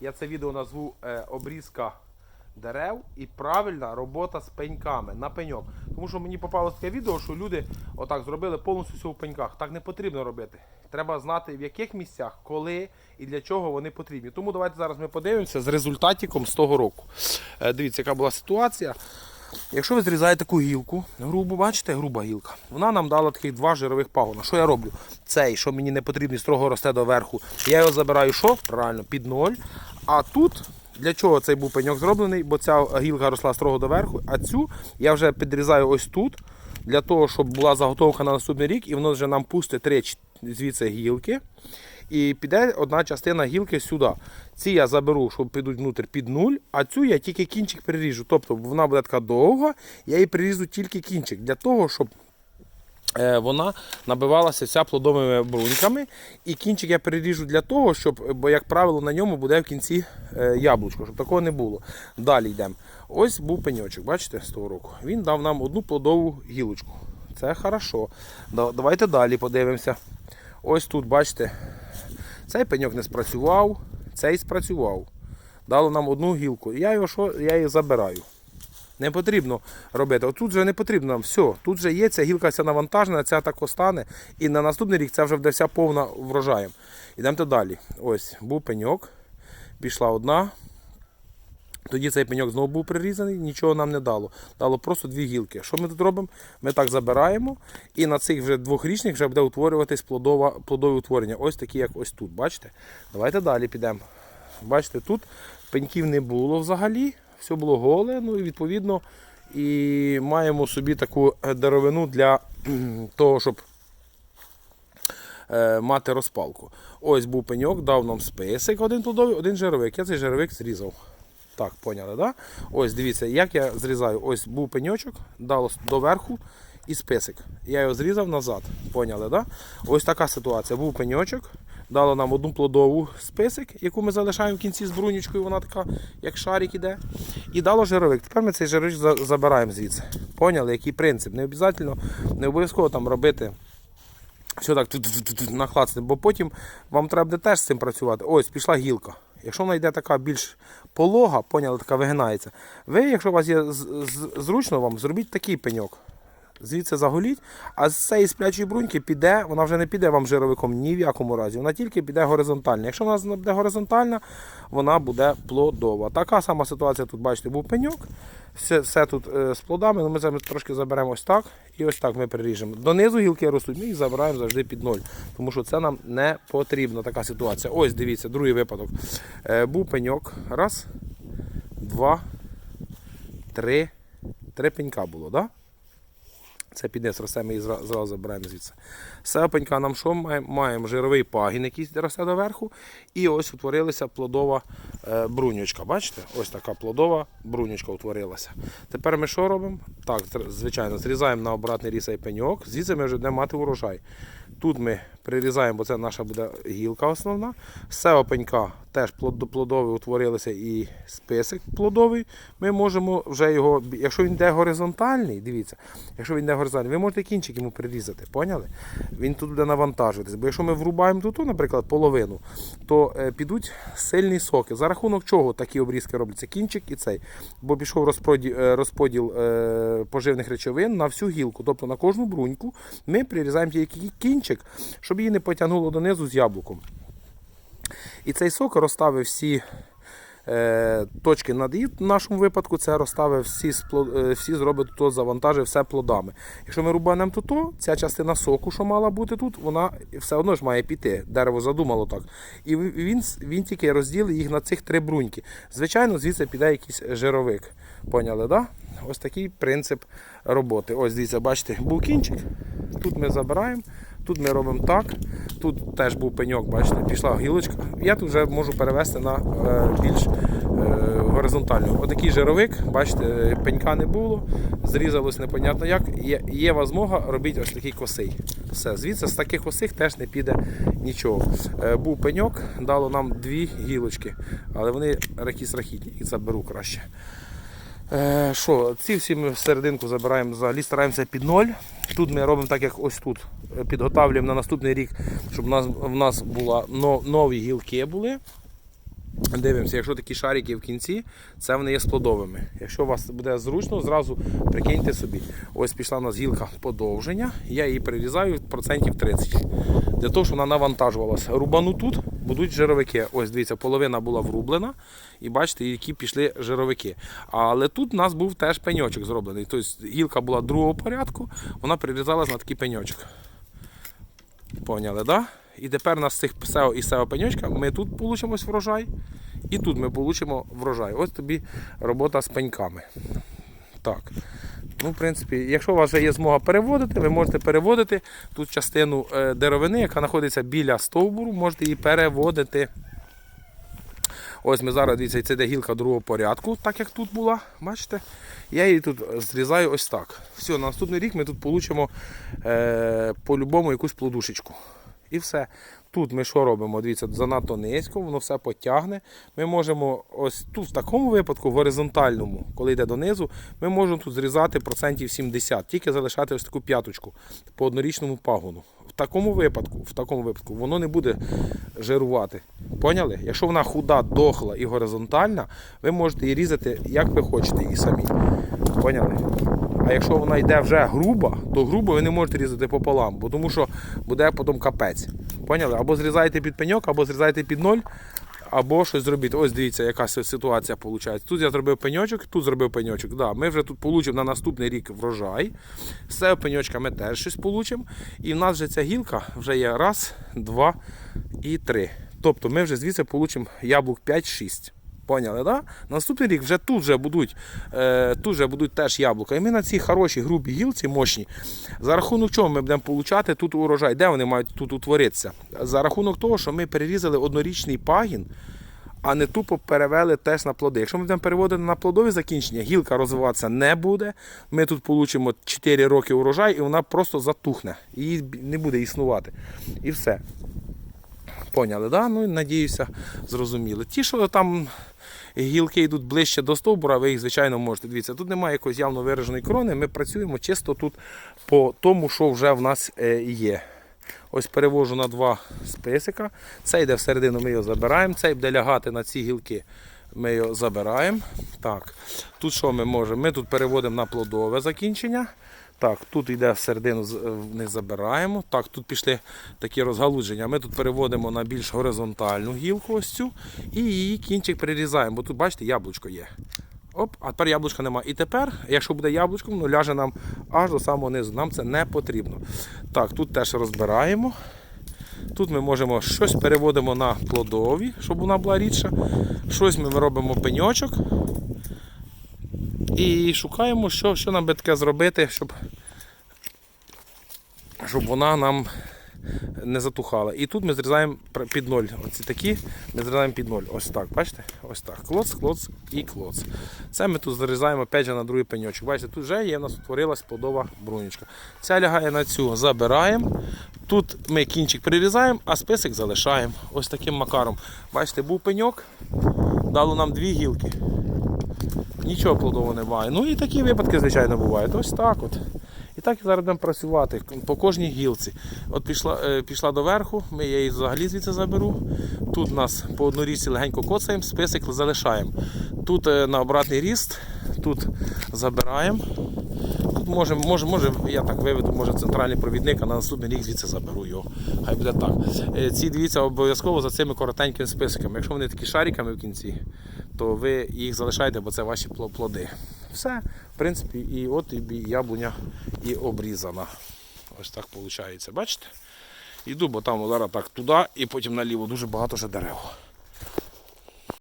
Я це відео назву е, обрізка дерев і правильна робота з пеньками на пеньок. Тому що мені попалося таке відео, що люди отак зробили повністю все в пеньках. Так не потрібно робити. Треба знати в яких місцях, коли і для чого вони потрібні. Тому давайте зараз ми подивимося з результатиком з того року. Е, дивіться, яка була ситуація. Якщо ви зрізаєте таку гілку, грубу, бачите, груба гілка, вона нам дала таких два жирових пагона. Що я роблю? Цей, що мені не потрібний, строго росте доверху. Я його забираю що? Правильно, під ноль. А тут для чого цей був пеньок зроблений? Бо ця гілка росла строго доверху, а цю я вже підрізаю ось тут, для того, щоб була заготовка на наступний рік, і воно вже нам пустить три звідси гілки. І піде одна частина гілки сюди. Ці я заберу, щоб підуть внутрі під нуль, а цю я тільки кінчик приріжу. Тобто вона буде така довга, я її приріжу тільки кінчик, для того, щоб е, вона набивалася вся плодовими бруньками. І кінчик я переріжу для того, щоб, бо, як правило, на ньому буде в кінці е, яблучко, щоб такого не було. Далі йдемо. Ось був пеньочок, бачите, з того року. Він дав нам одну плодову гілочку. Це хорошо. Давайте далі подивимося. Ось тут, бачите, цей пеньок не спрацював, цей спрацював. Дало нам одну гілку. Я його що? Я її забираю. Не потрібно робити. Тут вже не потрібно нам. Все, тут вже є, ця гілка вся навантажена, ця так остане. І на наступний рік це вже буде вся повна врожаєм. Ідемо далі. Ось, був пеньок, пішла одна. Тоді цей пеньок знову був прирізаний, нічого нам не дало. Дало просто дві гілки. Що ми тут робимо? Ми так забираємо, і на цих вже двохрічних вже буде утворюватись плодова, плодові утворення. Ось такі, як ось тут. Бачите? Давайте далі підемо. Бачите, тут пеньків не було взагалі, все було голе, ну і відповідно і маємо собі таку е, деревину для того, щоб е, мати розпалку. Ось був пеньок, дав нам список, один плодовий, один жировик. Я цей жировик зрізав. Так, поняли, да? Ось дивіться, як я зрізаю. Ось був пеньочок, дало доверху і список. Я його зрізав назад. Поняли, да? Ось така ситуація. Був пеньочок, дало нам одну плодову список, яку ми залишаємо в кінці з брунючкою, вона така, як шарик іде. І дало жировик. Тепер ми цей жировик забираємо звідси. Поняли, який принцип? Не обов'язково, не обов'язково там робити. Все так тут бо потім вам треба буде теж з цим працювати. Ось пішла гілка. Якщо вона йде така більш полога, поняли, така вигинається. Ви, якщо у вас є зручно вам, зробіть такий пеньок. Звідси заголіть, а з цієї сплячої бруньки піде, вона вже не піде вам жировиком ні в якому разі, вона тільки піде горизонтально. Якщо вона буде горизонтальна, вона буде плодова. Така сама ситуація тут, бачите, був пеньок. Все, все тут е, з плодами, ну, ми це трошки заберемо ось так і ось так ми переріжемо. Донизу гілки ростуть, ми їх забираємо завжди під ноль, тому що це нам не потрібна така ситуація. Ось дивіться, другий випадок. Е, був пеньок. Раз, два, три. Три пенька було, так? Да? Це піднес росте, ми її зразу забираємо звідси. З нам що маємо? Маємо жировий пагін, який росте доверху. І ось утворилася плодова е, брунючка. Бачите? Ось така плодова брунючка утворилася. Тепер ми що робимо? Так, звичайно, зрізаємо на обратний різ пеньок. Звідси ми вже будемо мати урожай. Тут ми прирізаємо, бо це наша буде гілка основна. З цього пенька теж плод- плодовий утворилися і список плодовий. Ми можемо вже його, якщо він йде горизонтальний, дивіться, якщо він йде горизонтальний, ви можете кінчик йому прирізати, поняли? Він тут буде навантажуватись. Бо якщо ми врубаємо тут, наприклад, половину, то е, підуть сильні соки. За рахунок чого такі обрізки робляться? Кінчик і цей. Бо пішов розподіл, розподіл е, поживних речовин на всю гілку, тобто на кожну бруньку ми прирізаємо тільки кінчик, щоб її не потягнуло донизу з яблуком. І цей сок розставив всі е, точки над «і» в нашому випадку, це розставив всі, е, всі зробить тут, завантажив все плодами. Якщо ми рубанемо тут, ця частина соку, що мала бути тут, вона все одно ж має піти. Дерево задумало так. І він, він тільки розділить їх на цих три бруньки. Звичайно, звідси піде якийсь жировик. Поняли, да? Ось такий принцип роботи. Ось дивіться, бачите, був кінчик. Тут ми забираємо. Тут ми робимо так. Тут теж був пеньок, бачите, пішла гілочка. Я тут вже можу перевести на е, більш е, горизонтальну. Отакий жировик, бачите, пенька не було, зрізалось непонятно як. Є, є змога робити ось такий косий. Все, звідси з таких косих теж не піде нічого. Е, був пеньок, дало нам дві гілочки, але вони якісь рахітні, і заберу краще. Е, Що, ці всі ми в серединку забираємо взагалі, стараємося під ноль. Тут ми робимо так, як ось тут. Е, Підготавлюємо на наступний рік, щоб в нас, в нас була но- нові гілки були. Дивимося, якщо такі шарики в кінці, це вони є сплодовими. Якщо у вас буде зручно, зразу прикиньте собі. Ось пішла у нас гілка подовження, я її перерізаю процентів 30. Для того, щоб вона навантажувалася. Рубану тут будуть жировики. Ось дивіться, половина була врублена. І бачите, які пішли жировики. Але тут у нас був теж пеньочок зроблений. Тобто гілка була другого порядку, вона перерізалась на такий пеньочок. Поняли, так? Да? І тепер у нас з цих сео і сео пеньочка ми тут получимо врожай, і тут ми получимо врожай. Ось тобі робота з пеньками. Так. Ну, в принципі, якщо у вас вже є змога переводити, ви можете переводити тут частину е, деревини, яка знаходиться біля стовбуру, можете її переводити. Ось ми зараз дивіться, це де гілка другого порядку, так як тут була. Бачите? Я її тут зрізаю ось так. Все, на наступний рік ми тут получимо е, по-любому якусь плодушечку. І все. Тут ми що робимо? Дивіться, занадто низько, воно все потягне. Ми можемо ось тут в такому випадку, в горизонтальному, коли йде донизу, ми можемо тут зрізати процентів 70, тільки залишати ось таку п'яточку по однорічному пагону. В такому випадку, в такому випадку воно не буде жирувати. Поняли? Якщо вона худа, дохла і горизонтальна, ви можете її різати як ви хочете і самі. Поняли? А якщо вона йде вже груба, то грубо ви не можете різати пополам, бо тому що буде потім капець. Поняли? Або зрізаєте під пеньок, або зрізаєте під ноль, або щось зробіть. Ось дивіться, яка ситуація виходить. Тут я зробив пеньочок, тут зробив пеньочок. Да, ми вже тут получимо на наступний рік врожай. Цього пеньочка ми теж щось получимо. І в нас вже ця гілка вже є раз, два і три. Тобто ми вже звідси получимо яблук 5-6. Поняли, да? Наступний рік вже тут вже будуть, е, тут вже будуть теж яблука. І ми на цій хорошій грубій гілці мощні. За рахунок чого ми будемо получати тут урожай? Де вони мають тут утворитися? За рахунок того, що ми перерізали однорічний пагін, а не тупо перевели теж на плоди. Якщо ми будемо переводити на плодові закінчення, гілка розвиватися не буде. Ми тут получимо 4 роки урожай і вона просто затухне. Її не буде існувати. І все. Поняли, да? Ну надіюся, зрозуміли. Ті, що там гілки йдуть ближче до стовбура, ви їх, звичайно, можете. Дивіться, тут немає якоїсь явно вираженої крони, ми працюємо чисто тут по тому, що вже в нас е, є. Ось перевожу на два списика. Цей йде всередину, ми його забираємо, цей буде лягати на ці гілки. Ми його забираємо. Так. Тут що ми можемо? Ми тут переводимо на плодове закінчення. Так, тут йде всередину, з- не забираємо. Так, тут пішли такі розгалудження. Ми тут переводимо на більш горизонтальну гілку ось цю і її кінчик перерізаємо, бо тут, бачите, яблучко є. Оп, а тепер яблучка немає. І тепер, якщо буде яблучко, воно ляже нам аж до самого низу. Нам це не потрібно. Так, тут теж розбираємо. Тут ми можемо щось переводимо на плодові, щоб вона була рідша. Щось ми робимо пеньочок. І шукаємо, що, що нам би таке зробити, щоб, щоб вона нам не затухала. І тут ми зрізаємо під ноль. Оці такі ми зрізаємо під ноль. Ось так, бачите? Ось так. Клоц, клоц і клоц. Це ми тут зрізаємо опять же на другий пеньочок. Бачите, тут вже є, у нас утворилась плодова брунічка. Ця лягає на цю, забираємо. Тут ми кінчик прирізаємо, а список залишаємо. Ось таким макаром. Бачите, був пеньок, дало нам дві гілки. Нічого плодового немає. Ну і такі випадки, звичайно, бувають. Ось так от. І так зараз будемо працювати по кожній гілці. От пішла, е, пішла до верху, ми її взагалі звідси заберу. Тут нас по однорічці легенько коцаємо, список залишаємо. Тут е, на обратний ріст, тут забираємо. Може, може, може, я так виведу, може центральний провідник, а на наступний рік звідси заберу його. Хай буде так. Е, Ці дивіться обов'язково за цими коротенькими списиками. Якщо вони такі шариками в кінці, то ви їх залишаєте, бо це ваші плоди. Все, в принципі, і от і яблуня і обрізана. Ось так виходить. Бачите? Іду, бо там зараз так туди і потім наліво дуже багато ще дерев.